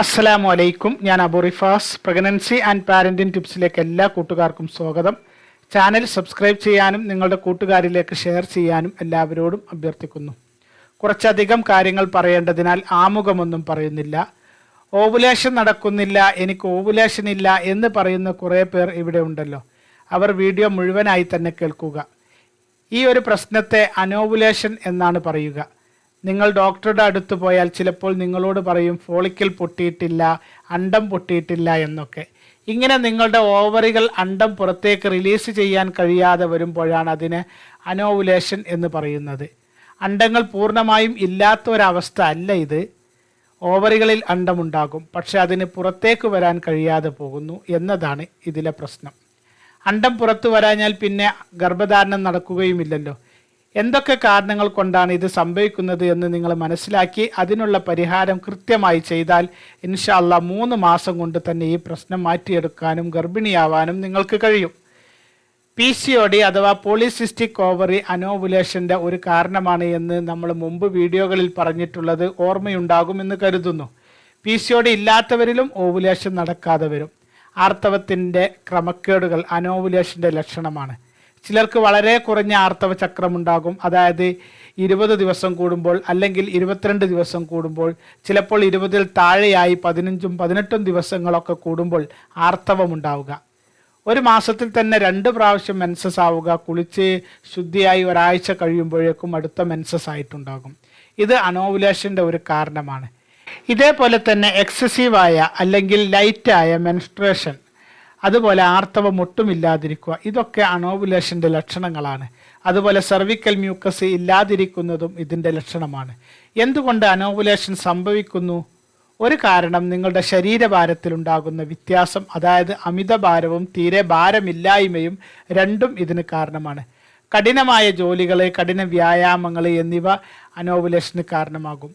അസ്സലാമു അലൈക്കും ഞാൻ Abu Rifas. Pregnancy and parenting ടിപ്സിലേക്ക് എല്ലാ കൂട്ടുകാർക്കും സ്വാഗതം. ചാനൽ സബ്സ്ക്രൈബ് ചെയ്യാനും നിങ്ങളുടെ കൂട്ടുകാരിലേക്ക് ഷെയർ ചെയ്യാനും എല്ലാവരോടും അഭ്യർത്ഥിക്കുന്നു. കുറച്ചധികം കാര്യങ്ങൾ പറയേണ്ടതിനാൽ ആമുഖമൊന്നും പറയുന്നില്ല. ഓവുലേഷൻ നടക്കുന്നില്ല എനിക്ക് ഓവുലേഷൻ ഇല്ല എന്ന് പറയുന്ന കുറേ പേർ ഇവിടെ ഉണ്ടല്ലോ. അവർ വീഡിയോ മുഴുവനായി തന്നെ കേൾക്കുക. ഈ ഒരു പ്രശ്നത്തെ അനോവുലേഷൻ എന്നാണ് പറയുക. നിങ്ങൾ ഡോക്ടറുടെ അടുത്ത് പോയാൽ ചിലപ്പോൾ നിങ്ങളോട് പറയും ഫോളിക്കൽ പൊട്ടിയിട്ടില്ല അണ്ടം പൊട്ടിയിട്ടില്ല എന്നൊക്കെ. ഇങ്ങനെ നിങ്ങളുടെ ഓവറികൾ അണ്ടം പുറത്തേക്ക് റിലീസ് ചെയ്യാൻ കഴിയാതെ വരുമ്പോഴാണ് അതിന് അനോവുലേഷൻ എന്ന് പറയുന്നത്. അണ്ടങ്ങൾ പൂർണമായും ഇല്ലാത്ത ഒരവസ്ഥ അല്ല ഇത്. ഓവറികളിൽ അണ്ടമുണ്ടാകും പക്ഷെ അതിന് പുറത്തേക്ക് വരാൻ കഴിയാതെ പോകുന്നു എന്നതാണ് ഇതിലെ പ്രശ്നം. അണ്ടം പുറത്തു വരാഞ്ഞാൽ പിന്നെ ഗർഭധാരണം നടക്കുകയുമില്ലല്ലോ. എന്തൊക്കെ കാരണങ്ങൾ കൊണ്ടാണ് ഇത് സംഭവിക്കുന്നത് എന്ന് നിങ്ങൾ മനസ്സിലാക്കി അതിനുള്ള പരിഹാരം കൃത്യമായി ചെയ്താൽ ഇൻഷാല്ല മൂന്ന് മാസം കൊണ്ട് തന്നെ ഈ പ്രശ്നം മാറ്റിയെടുക്കാനും ഗർഭിണിയാവാനും നിങ്ങൾക്ക് കഴിയും. പി സി ഒ ഡി അഥവാ പോളിസിസ്റ്റിക് ഓവറി അനോവുലേഷന്റെ ഒരു കാരണമാണ് എന്ന് നമ്മൾ മുമ്പ് വീഡിയോകളിൽ പറഞ്ഞിട്ടുള്ളത് ഓർമ്മയുണ്ടാകുമെന്ന് കരുതുന്നു. പി സി ഒ ഡി ഇല്ലാത്തവരിലും ഓവുലേഷൻ നടക്കാതെ വരും. ആർത്തവത്തിന്റെ ക്രമക്കേടുകൾ അനോവുലേഷന്റെ ലക്ഷണമാണ്. ചിലർക്ക് വളരെ കുറഞ്ഞ ആർത്തവ ചക്രമുണ്ടാകും. അതായത് ഇരുപത് ദിവസം കൂടുമ്പോൾ അല്ലെങ്കിൽ ഇരുപത്തിരണ്ട് ദിവസം കൂടുമ്പോൾ ചിലപ്പോൾ ഇരുപതിൽ താഴെയായി പതിനഞ്ചും പതിനെട്ടും ദിവസങ്ങളൊക്കെ കൂടുമ്പോൾ ആർത്തവമുണ്ടാവുക. ഒരു മാസത്തിൽ തന്നെ രണ്ട് പ്രാവശ്യം മെൻസസ് ആവുക. കുളിച്ച് ശുദ്ധിയായി ഒരാഴ്ച കഴിയുമ്പോഴേക്കും അടുത്ത മെൻസസ് ആയിട്ടുണ്ടാകും. ഇത് അനോവുലേഷന്റെ ഒരു കാരണമാണ്. ഇതേപോലെ തന്നെ എക്സസീവായ അല്ലെങ്കിൽ ലൈറ്റായ മെൻസ്ട്രേഷൻ അതുപോലെ ആർത്തവം ഒട്ടുമില്ലാതിരിക്കുക. ഇതൊക്കെ അണോവുലേഷന്റെ ലക്ഷണങ്ങളാണ്. അതുപോലെ സെർവിക്കൽ മ്യൂക്കസ് ഇല്ലാതിരിക്കുന്നതും ഇതിന്റെ ലക്ഷണമാണ്. എന്തുകൊണ്ട് അനോവുലേഷൻ സംഭവിക്കുന്നു? ഒരു കാരണം നിങ്ങളുടെ ശരീരഭാരത്തിലുണ്ടാകുന്ന വ്യത്യാസം അതായത് അമിതഭാരവും തീരെ ഭാരമില്ലായ്മയും രണ്ടും ഇതിന് കാരണമാണ്. കഠിനമായ ജോലികൾ കഠിന വ്യായാമങ്ങൾ എന്നിവ അനോവുലേഷന് കാരണമാകും.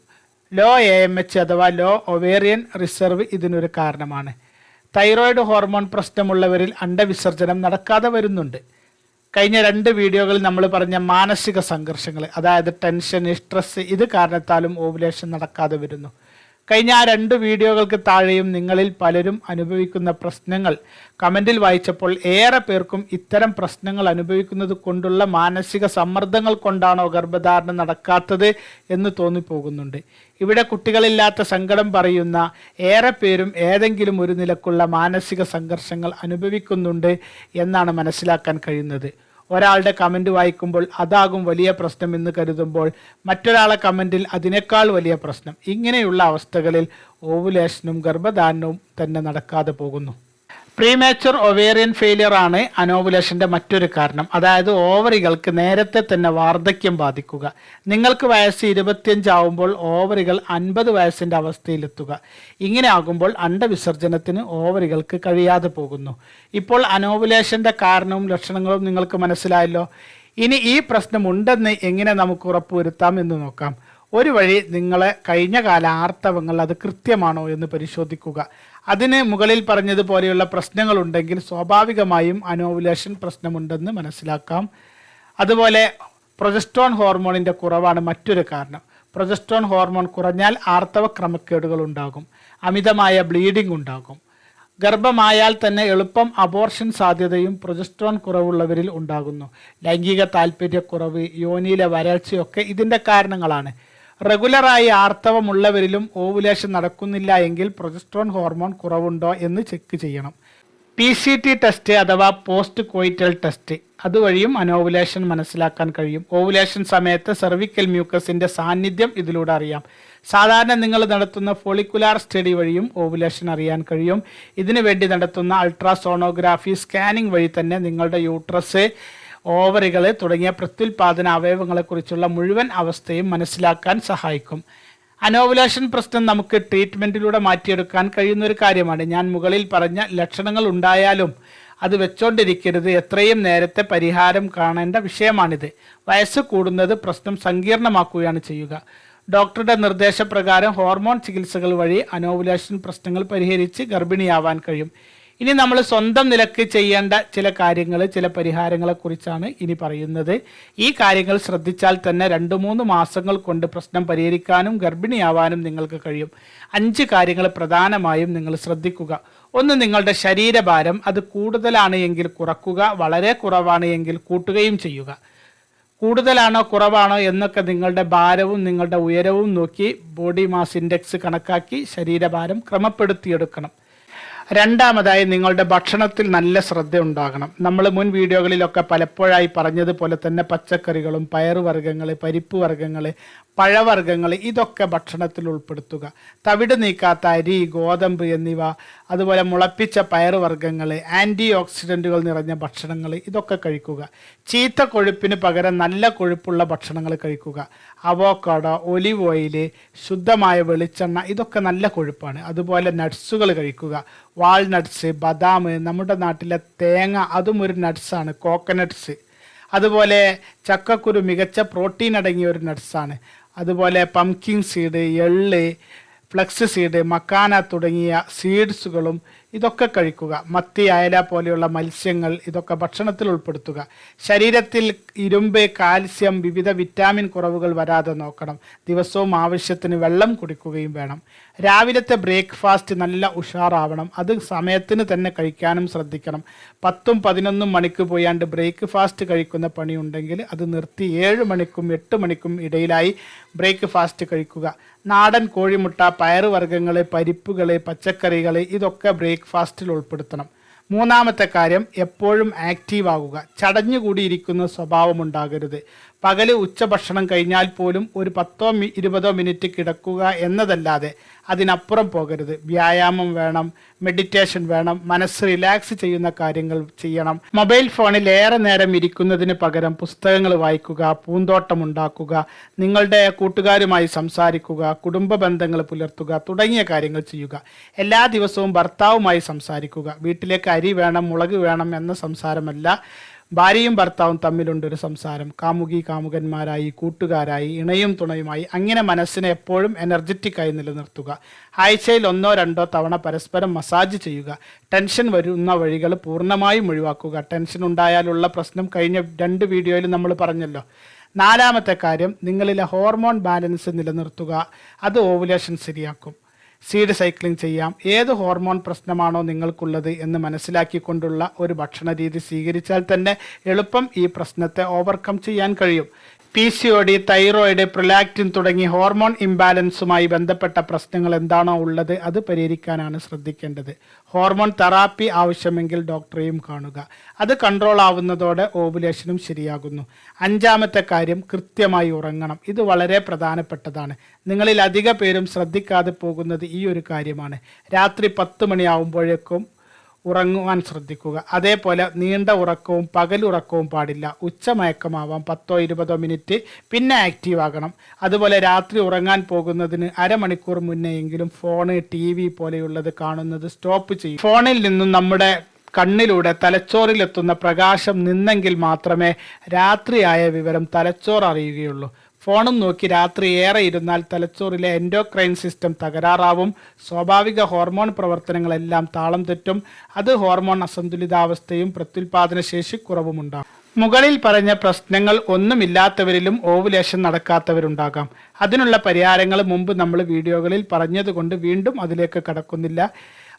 ലോ എ എം എച്ച് അഥവാ ലോ ഒവേറിയൻ റിസർവ് ഇതിനൊരു കാരണമാണ്. തൈറോയിഡ് ഹോർമോൺ പ്രശ്നമുള്ളവരിൽ അണ്ടവിസർജനം നടക്കാതെ വരുന്നുണ്ട്. കഴിഞ്ഞ രണ്ട് വീഡിയോകളിൽ നമ്മൾ പറഞ്ഞ മാനസിക സംഘർഷങ്ങൾ അതായത് ടെൻഷൻ സ്ട്രെസ് ഇത് കാരണത്താലും ഓവുലേഷൻ നടക്കാതെ വരുന്നു. കഴിഞ്ഞ ആ രണ്ട് വീഡിയോകൾക്ക് താഴെയും നിങ്ങളിൽ പലരും അനുഭവിക്കുന്ന പ്രശ്നങ്ങൾ കമന്റിൽ വായിച്ചപ്പോൾ ഏറെ പേർക്കും ഇത്തരം പ്രശ്നങ്ങൾ അനുഭവിക്കുന്നത് കൊണ്ടുള്ള മാനസിക സമ്മർദ്ദങ്ങൾ കൊണ്ടാണോ ഗർഭധാരണം നടക്കാത്തത് എന്ന് തോന്നിപ്പോകുന്നുണ്ട്. ഇവിടെ കുട്ടികളില്ലാത്ത സങ്കടം പറയുന്ന ഏറെ പേരും ഏതെങ്കിലും ഒരു നിലക്കുള്ള മാനസിക സംഘർഷങ്ങൾ അനുഭവിക്കുന്നുണ്ട് എന്നാണ് മനസ്സിലാക്കാൻ കഴിയുന്നത്. ഒരാളുടെ കമന്റ് വായിക്കുമ്പോൾ അതാകും വലിയ പ്രശ്നം എന്ന് കരുതുമ്പോൾ മറ്റൊരാളെ കമന്റിൽ അതിനേക്കാൾ വലിയ പ്രശ്നം. ഇങ്ങനെയുള്ള അവസ്ഥകളിൽ ഓവുലേഷനും ഗർഭധാരണവും തന്നെ നടക്കാതെ പോകുന്നു. പ്രീമേച്ചർ ഒവേറിയൻ ഫെയിലിയർ ആണ് അനോവുലേഷന്റെ മറ്റൊരു കാരണം. അതായത് ഓവറികൾക്ക് നേരത്തെ തന്നെ വാർദ്ധക്യം ബാധിക്കുക. നിങ്ങൾക്ക് വയസ്സ് ഇരുപത്തിയഞ്ച് ആവുമ്പോൾ ഓവറികൾ അൻപത് വയസ്സിന്റെ അവസ്ഥയിലെത്തുക. ഇങ്ങനെ ആകുമ്പോൾ അണ്ടവിസർജനത്തിന് ഓവറികൾക്ക് കഴിയാതെ പോകുന്നു. ഇപ്പോൾ അനോവുലേഷന്റെ കാരണവും ലക്ഷണങ്ങളും നിങ്ങൾക്ക് മനസ്സിലായല്ലോ. ഇനി ഈ പ്രശ്നമുണ്ടെന്ന് എങ്ങനെ നമുക്ക് ഉറപ്പുവരുത്താം എന്ന് നോക്കാം. ഒരു വഴി നിങ്ങളെ കഴിഞ്ഞ കാല ആർത്തവങ്ങൾ അത് കൃത്യമാണോ എന്ന് പരിശോധിക്കുക. അതിന് മുകളിൽ പറഞ്ഞതുപോലെയുള്ള പ്രശ്നങ്ങളുണ്ടെങ്കിൽ സ്വാഭാവികമായും അനോവുലേഷൻ പ്രശ്നമുണ്ടെന്ന് മനസ്സിലാക്കാം. അതുപോലെ പ്രൊജസ്ട്രോൺ ഹോർമോണിന്റെ കുറവാണ് മറ്റൊരു കാരണം. പ്രൊജസ്ട്രോൺ ഹോർമോൺ കുറഞ്ഞാൽ ആർത്തവ ക്രമക്കേടുകൾ ഉണ്ടാകും അമിതമായ ബ്ലീഡിംഗ് ഉണ്ടാകും. ഗർഭമായാൽ തന്നെ എളുപ്പം അബോർഷൻ സാധ്യതയും പ്രൊജസ്ട്രോൺ കുറവുള്ളവരിൽ ഉണ്ടാകുന്നു. ലൈംഗിക താല്പര്യക്കുറവ് യോനിയിലെ വരൾച്ചയൊക്കെ ഇതിന്റെ കാരണങ്ങളാണ്. റെഗുലറായി ആർത്തവമുള്ളവരിലും ഓവുലേഷൻ നടക്കുന്നില്ല എങ്കിൽ പ്രൊജസ്ട്രോൺ ഹോർമോൺ കുറവുണ്ടോ എന്ന് ചെക്ക് ചെയ്യണം. പി സി ടി ടെസ്റ്റ് അഥവാ പോസ്റ്റ് കോയിറ്റൽ ടെസ്റ്റ്. അതുവഴിയും അനോവുലേഷൻ മനസ്സിലാക്കാൻ കഴിയും. ഓവുലേഷൻ സമയത്ത് സെർവിക്കൽ മ്യൂക്കസിന്റെ സാന്നിധ്യം ഇതിലൂടെ അറിയാം. സാധാരണ നിങ്ങൾ നടത്തുന്ന ഫോളിക്കുലാർ സ്റ്റഡി വഴിയും ഓവുലേഷൻ അറിയാൻ കഴിയും. ഇതിനുവേണ്ടി നടത്തുന്ന അൾട്രാസോണോഗ്രാഫി സ്കാനിംഗ് വഴി തന്നെ നിങ്ങളുടെ യൂട്രസ് ഓവറികൾ തുടങ്ങിയ പ്രത്യുൽപാദന അവയവങ്ങളെക്കുറിച്ചുള്ള മുഴുവൻ അവസ്ഥയും മനസ്സിലാക്കാൻ സഹായിക്കും. അനോവുലേഷൻ പ്രശ്നം നമുക്ക് ട്രീറ്റ്മെന്റിലൂടെ മാറ്റിയെടുക്കാൻ കഴിയുന്ന ഒരു കാര്യമാണ്. ഞാൻ മുകളിൽ പറഞ്ഞ ലക്ഷണങ്ങൾ ഉണ്ടായാലും അത് വെച്ചോണ്ടിരിക്കരുത്. എത്രയും നേരത്തെ പരിഹാരം കാണേണ്ട വിഷയമാണിത്. വയസ്സ് കൂടുന്നത് പ്രശ്നം സങ്കീർണമാക്കുകയാണ് ചെയ്യുക. ഡോക്ടറുടെ നിർദ്ദേശപ്രകാരം ഹോർമോൺ ചികിത്സകൾ വഴി അനോവുലേഷൻ പ്രശ്നങ്ങൾ പരിഹരിച്ച് ഗർഭിണിയാവാൻ കഴിയും. ഇനി നമ്മൾ സ്വന്തം നിലയ്ക്ക് ചെയ്യേണ്ട ചില കാര്യങ്ങൾ ചില പരിഹാരങ്ങളെക്കുറിച്ചാണ് ഇനി പറയുന്നത്. ഈ കാര്യങ്ങൾ ശ്രദ്ധിച്ചാൽ തന്നെ രണ്ട് മൂന്ന് മാസങ്ങൾ കൊണ്ട് പ്രശ്നം പരിഹരിക്കാനും ഗർഭിണിയാവാനും നിങ്ങൾക്ക് കഴിയും. അഞ്ച് കാര്യങ്ങൾ പ്രധാനമായും നിങ്ങൾ ശ്രദ്ധിക്കുക. ഒന്ന് നിങ്ങളുടെ ശരീരഭാരം അത് കൂടുതലാണ് എങ്കിൽ കുറക്കുക വളരെ കുറവാണ് എങ്കിൽ കൂട്ടുകയും ചെയ്യുക. കൂടുതലാണോ കുറവാണോ എന്നൊക്കെ നിങ്ങളുടെ ഭാരവും നിങ്ങളുടെ ഉയരവും നോക്കി ബോഡി മാസ് ഇൻഡെക്സ് കണക്കാക്കി ശരീരഭാരം ക്രമപ്പെടുത്തിയെടുക്കണം. രണ്ടാമതായി നിങ്ങളുടെ ഭക്ഷണത്തിൽ നല്ല ശ്രദ്ധ ഉണ്ടാകണം. നമ്മൾ മുൻ വീഡിയോകളിലൊക്കെ പലപ്പോഴായി പറഞ്ഞതുപോലെ തന്നെ പച്ചക്കറികളും പയറുവർഗങ്ങൾ പരിപ്പ് വർഗങ്ങൾ പഴവർഗങ്ങൾ ഇതൊക്കെ ഭക്ഷണത്തിൽ ഉൾപ്പെടുത്തുക. തവിട് നീക്കാത്ത അരി ഗോതമ്പ് എന്നിവ അതുപോലെ മുളപ്പിച്ച പയറുവർഗങ്ങൾ ആന്റി ഓക്സിഡന്റുകൾ നിറഞ്ഞ ഭക്ഷണങ്ങൾ ഇതൊക്കെ കഴിക്കുക. ചീത്ത കൊഴുപ്പിന് പകരം നല്ല കൊഴുപ്പുള്ള ഭക്ഷണങ്ങൾ കഴിക്കുക. അവോക്കാഡോ ഒലിവ് ഓയിൽ ശുദ്ധമായ വെളിച്ചെണ്ണ ഇതൊക്കെ നല്ല കൊഴുപ്പാണ്. അതുപോലെ നട്ട്സുകൾ കഴിക്കുക. വാൾനട്ട്സ് ബദാം നമ്മുടെ നാട്ടിലെ തേങ്ങ അതും ഒരു നട്ട്സാണ് കോക്കനട്ട്സ് അതുപോലെ ചക്കക്കുരു മികച്ച പ്രോട്ടീൻ അടങ്ങിയ ഒരു നട്ട്സാണ് അതുപോലെ പംകിൻ സീഡ് എള്ള് ഫ്ലക്സ് സീഡ് മക്കാന തുടങ്ങിയ സീഡ്സുകളും ഇതൊക്കെ കഴിക്കുക. മത്തി അയല പോലെയുള്ള മത്സ്യങ്ങൾ ഇതൊക്കെ ഭക്ഷണത്തിൽ ഉൾപ്പെടുത്തുക. ശരീരത്തിൽ ഇരുമ്പ് കാൽസ്യം വിവിധ വിറ്റാമിൻ കുറവുകൾ വരാതെ നോക്കണം. ദിവസവും ആവശ്യത്തിന് വെള്ളം കുടിക്കുകയും വേണം. രാവിലത്തെ ബ്രേക്ക്ഫാസ്റ്റ് നല്ല ഉഷാറാവണം. അത് സമയത്തിന് തന്നെ കഴിക്കാനും ശ്രദ്ധിക്കണം. പത്തും പതിനൊന്നും മണിക്ക് പോയാണ്ട് ബ്രേക്ക്ഫാസ്റ്റ് കഴിക്കുന്ന പണിയുണ്ടെങ്കിൽ അത് നിർത്തി ഏഴ് മണിക്കും എട്ട് മണിക്കും ഇടയിലായി ബ്രേക്ക്ഫാസ്റ്റ് കഴിക്കുക. നാടൻ കോഴിമുട്ട പയറുവർഗങ്ങൾ പരിപ്പുകൾ പച്ചക്കറികൾ ഇതൊക്കെ ബ്രേക്ക്ഫാസ്റ്റിൽ ഉൾപ്പെടുത്തണം. മൂന്നാമത്തെ കാര്യം എപ്പോഴും ആക്റ്റീവ് ആകുക ചടഞ്ഞുകൂടിയിരിക്കുന്ന സ്വഭാവം ഉണ്ടാകരുത് പകൽ ഉച്ചഭക്ഷണം കഴിഞ്ഞാൽ പോലും ഒരു പത്തോ ഇരുപതോ മിനിറ്റ് കിടക്കുക എന്നതല്ലാതെ അതിനപ്പുറം പോകരുത്. വ്യായാമം വേണം മെഡിറ്റേഷൻ വേണം മനസ്സ് റിലാക്സ് ചെയ്യുന്ന കാര്യങ്ങൾ ചെയ്യണം. മൊബൈൽ ഫോണിൽ ഏറെ നേരം ഇരിക്കുന്നതിന് പകരം പുസ്തകങ്ങൾ വായിക്കുക പൂന്തോട്ടം ഉണ്ടാക്കുക നിങ്ങളുടെ കൂട്ടുകാരുമായി സംസാരിക്കുക കുടുംബ ബന്ധങ്ങൾ പുലർത്തുക തുടങ്ങിയ കാര്യങ്ങൾ ചെയ്യുക. എല്ലാ ദിവസവും ഭർത്താവുമായി സംസാരിക്കുക. വീട്ടിലേക്ക് അരി വേണം മുളക് വേണം എന്ന സംസാരമല്ല. ഭാര്യയും ഭർത്താവും തമ്മിലുണ്ട് ഒരു സംസാരം. കാമുകി കാമുകന്മാരായി കൂട്ടുകാരായി ഇണയും തുണയുമായി. അങ്ങനെ മനസ്സിനെ എപ്പോഴും എനർജറ്റിക്കായി നിലനിർത്തുക. ആഴ്ചയിൽ ഒന്നോ രണ്ടോ തവണ പരസ്പരം മസാജ് ചെയ്യുക. ടെൻഷൻ വരുന്ന വഴികൾ പൂർണമായും ഒഴിവാക്കുക. ടെൻഷൻ ഉണ്ടായാലുള്ള പ്രശ്നം കഴിഞ്ഞ രണ്ട് വീഡിയോയിൽ നമ്മൾ പറഞ്ഞല്ലോ. നാലാമത്തെ കാര്യം നിങ്ങളിലെ ഹോർമോൺ ബാലൻസ് നിലനിർത്തുക. അത് ഓവുലേഷൻ ശരിയാക്കും. സീഡ് സൈക്ലിംഗ് ചെയ്യാം. ഏത് ഹോർമോൺ പ്രശ്നമാണോ നിങ്ങൾക്കുള്ളത് എന്ന് മനസ്സിലാക്കിക്കൊണ്ടുള്ള ഒരു ഭക്ഷണ രീതി സ്വീകരിച്ചാൽ തന്നെ എളുപ്പം ഈ പ്രശ്നത്തെ ഓവർകം ചെയ്യാൻ കഴിയും. P C O D thyroid prolactin തുടങ്ങി ഹോർമോൺ ഇംബാലൻസുമായി ബന്ധപ്പെട്ട പ്രശ്നങ്ങൾ എന്താണോ ഉള്ളത് അത് പരിഹരിക്കാനാണ് ശ്രദ്ധിക്കേണ്ടത്. ഹോർമോൺ തെറാപ്പി ആവശ്യമെങ്കിൽ ഡോക്ടറെയും കാണുക. അത് കൺട്രോൾ ആവുന്നതോടെ ഓവുലേഷനും ശരിയാകുന്നു. അഞ്ചാമത്തെ കാര്യം കൃത്യമായി ഉറങ്ങണം. ഇത് വളരെ പ്രധാനപ്പെട്ടതാണ്. നിങ്ങളിൽ അധിക പേരും ശ്രദ്ധിക്കാതെ പോകുന്നത് ഈ ഒരു കാര്യമാണ്. രാത്രി പത്ത് മണിയാവുമ്പോഴേക്കും ഉറങ്ങുവാൻ ശ്രദ്ധിക്കുക. അതേപോലെ നീണ്ട ഉറക്കവും പകലുറക്കവും പാടില്ല. ഉച്ചമയക്കമാവാം പത്തോ ഇരുപതോ മിനിറ്റ് പിന്നെ ആക്റ്റീവ് ആകണം. അതുപോലെ രാത്രി ഉറങ്ങാൻ പോകുന്നതിന് അരമണിക്കൂർ മുന്നെയെങ്കിലും ഫോണ് ടി വി പോലെയുള്ളത് കാണുന്നത് സ്റ്റോപ്പ് ചെയ്യും. ഫോണിൽ നിന്നും നമ്മുടെ കണ്ണിലൂടെ തലച്ചോറിലെത്തുന്ന പ്രകാശം നിന്നെങ്കിൽ മാത്രമേ രാത്രിയായ വിവരം തലച്ചോർ അറിയുകയുള്ളൂ. ഫോണും നോക്കി രാത്രി ഏറെ ഇരുന്നാൽ തലച്ചോറിലെ എൻഡോക്രൈൻ സിസ്റ്റം തകരാറാവും. സ്വാഭാവിക ഹോർമോൺ പ്രവർത്തനങ്ങളെല്ലാം താളം തെറ്റും. അത് ഹോർമോൺ അസന്തുലിതാവസ്ഥയും പ്രത്യുൽപാദന ശേഷി കുറവുമുണ്ടാകും മുകളിൽ പറഞ്ഞ പ്രശ്നങ്ങൾ ഒന്നുമില്ലാത്തവരിലും ഓവുലേഷൻ നടക്കാത്തവരുണ്ടാകാം. അതിനുള്ള പരിഹാരങ്ങൾ മുമ്പ് നമ്മൾ വീഡിയോകളിൽ പറഞ്ഞതുകൊണ്ട് വീണ്ടും അതിലേക്ക് കടക്കുന്നില്ല.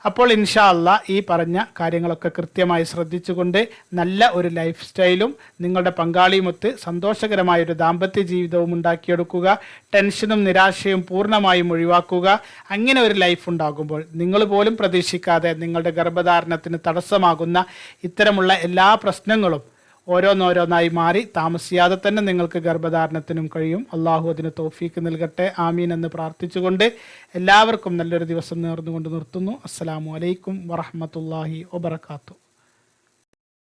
അപ്പോൾ ഇൻഷാ അല്ല ഈ പറഞ്ഞ കാര്യങ്ങളൊക്കെ കൃത്യമായി ശ്രദ്ധിച്ചുകൊണ്ട് നല്ല ഒരു ലൈഫ് സ്റ്റൈലും നിങ്ങളുടെ പങ്കാളിയുമൊത്ത് സന്തോഷകരമായ ഒരു ദാമ്പത്യ ജീവിതവും ഉണ്ടാക്കിയെടുക്കുക. ടെൻഷനും നിരാശയും പൂർണമായും ഒഴിവാക്കുക. അങ്ങനെ ഒരു ലൈഫ് ഉണ്ടാകുമ്പോൾ നിങ്ങൾ പോലും പ്രതീക്ഷിക്കാതെ നിങ്ങളുടെ ഗർഭധാരണത്തിന് തടസ്സമാകുന്ന ഇത്തരമുള്ള എല്ലാ പ്രശ്നങ്ങളും ഓരോന്നോരോന്നായി മാറി. താമസിയാതെ തന്നെ നിങ്ങൾക്ക് ഗർഭധാരണത്തിനും കഴിയും. അള്ളാഹു അതിന് തോഫീക്ക് നൽകട്ടെ. ആമീൻ എന്ന് പ്രാർത്ഥിച്ചുകൊണ്ട് എല്ലാവർക്കും നല്ലൊരു ദിവസം നേർന്നുകൊണ്ട് നിർത്തുന്നു. അസ്സാം വലൈക്കും വറഹമത്തല്ലാഹി വബർക്കാത്തു